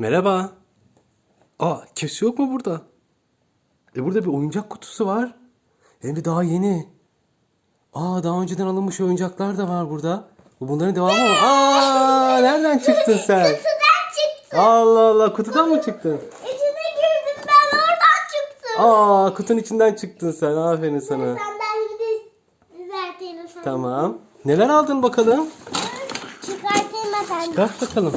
Merhaba. Aa kimse yok mu burada? E burada bir oyuncak kutusu var. Hem de daha yeni. Aa daha önceden alınmış oyuncaklar da var burada. Bu Bunların devamı mı? Aa nereden çıktın sen? Kutudan çıktı. Allah Allah kutudan mı çıktın? İçine girdim ben oradan çıktım. Aa kutunun içinden çıktın sen. Aferin sana. Sandalyeyi de düzeltelim sana. Tamam. Neler aldın bakalım? Çıkartayım efendim. Kalk bakalım.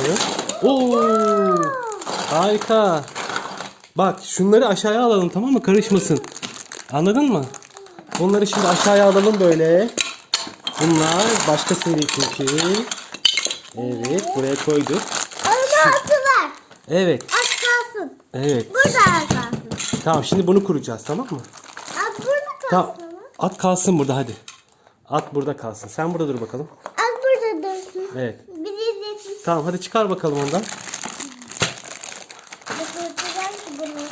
Evet. Oo! Harika. Bak şunları aşağıya alalım tamam mı? Karışmasın. Anladın mı? Bunları şimdi aşağıya alalım böyle. Bunlar başka seri çünkü. Evet buraya koyduk. Onun altı var. Evet. Az kalsın. Evet. Burada az kalsın. Tamam şimdi bunu kuracağız tamam mı? Az burada Tamam. kalsın. ama. At kalsın burada hadi. At burada kalsın. Sen burada dur bakalım. Az burada dursun. Evet. Tamam hadi çıkar bakalım ondan.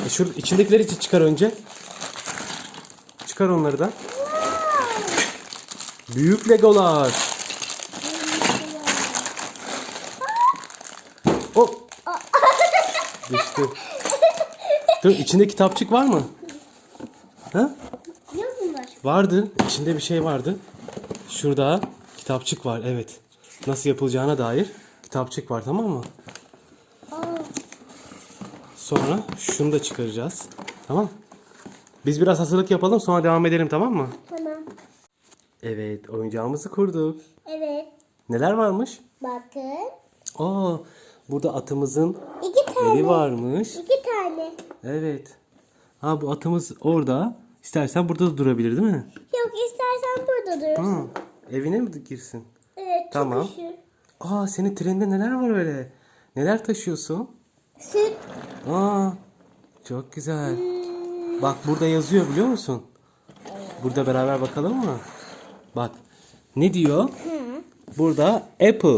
E, Şu içindekileri çı- çıkar önce. Çıkar onları da. Büyük legolar. Oh. Düştü. Dur içinde kitapçık var mı? Ha? Vardı. İçinde bir şey vardı. Şurada kitapçık var. Evet. Nasıl yapılacağına dair kitapçık var tamam mı? Sonra şunu da çıkaracağız. Tamam. Biz biraz hazırlık yapalım sonra devam edelim tamam mı? tamam. Evet oyuncağımızı kurduk. Evet. Neler varmış? Bakın. Aa burada atımızın İki tane. eli varmış. İki tane. Evet. Ha bu atımız orada. İstersen burada da durabilir değil mi? Yok istersen burada durursun. Ha, evine mi girsin? Evet. Tamam. çıkışı. Aa senin trende neler var öyle? Neler taşıyorsun? Süt. Aa çok güzel. Bak burada yazıyor biliyor musun? Burada beraber bakalım mı? Bak ne diyor? Burada apple.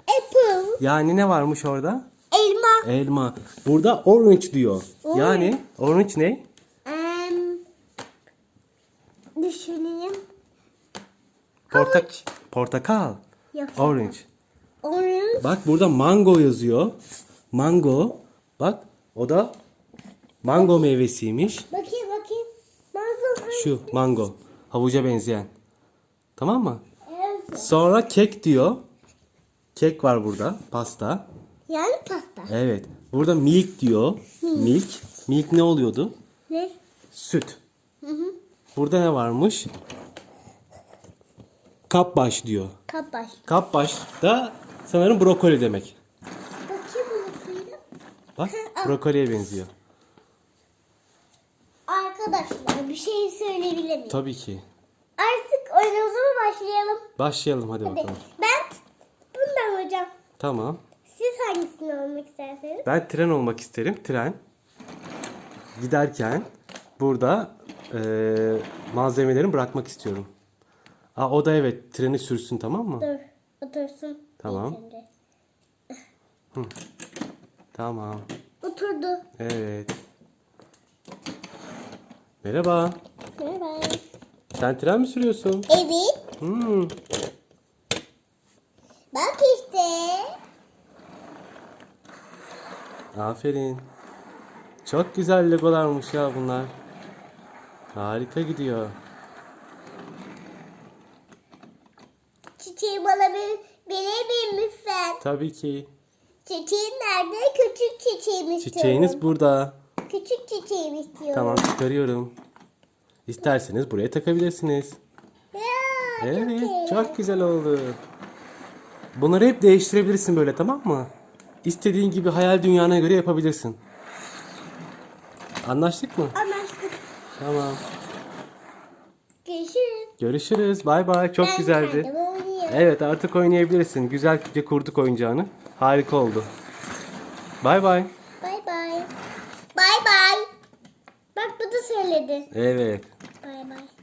Apple. Yani ne varmış orada? Elma. Elma. Burada orange diyor. Yani orange ne? Em, düşüneyim. Portak portakal. Yok. Orange. Orange. Bak burada mango yazıyor. Mango. Bak o da mango meyvesiymiş. Bakayım bakayım. Mango. Şu mango. Havuca benzeyen. Tamam mı? Evet. Sonra kek diyor. Kek var burada. Pasta. Yani pasta. Evet. Burada milk diyor. Milk. Milk ne oluyordu? Ne? Süt. Hı hı. Burada ne varmış? Kapbaş diyor. Kapaş. Kapbaş da sanırım brokoli demek. Bakayım bunu. Bak brokoliye benziyor. Arkadaşlar bir şey söyleyebilir miyim? Tabii ki. Artık oyunumuza mı başlayalım? Başlayalım hadi Hadi. bakalım. Ben bundan hocam. Tamam. Siz hangisini olmak isterseniz? Ben tren olmak isterim. Tren. Giderken burada eee malzemelerimi bırakmak istiyorum. Aa, o da evet treni sürsün tamam mı? Dur. Otursun. Tamam. önce. Tamam. Oturdu. Evet. Merhaba. Merhaba. Sen tren mi sürüyorsun? Evet. Hmm. Bak işte. Aferin. Çok güzel legolarmış ya bunlar. Harika gidiyor. Çiçeği bana bir verebilir misin lütfen? Tabii ki. Çiçeğin nerede? Küçük çiçeğimi istiyorum. Çiçeğiniz burada. Küçük çiçeğimi istiyorum. Tamam çıkarıyorum. İsterseniz buraya takabilirsiniz. Ya, Evet iyi. çok güzel oldu. Bunları hep değiştirebilirsin böyle tamam mı? İstediğin gibi hayal dünyana göre yapabilirsin. Anlaştık mı? Anlaştık. Tamam. Görüşürüz. Görüşürüz. Bay bay. Çok Ben güzeldi. kendim Evet artık oynayabilirsin. Güzelce kurduk oyuncağını. Harika oldu. Bay bay. Bay bay. Bay bay. Bak bu da söyledi. Evet. Bay bay.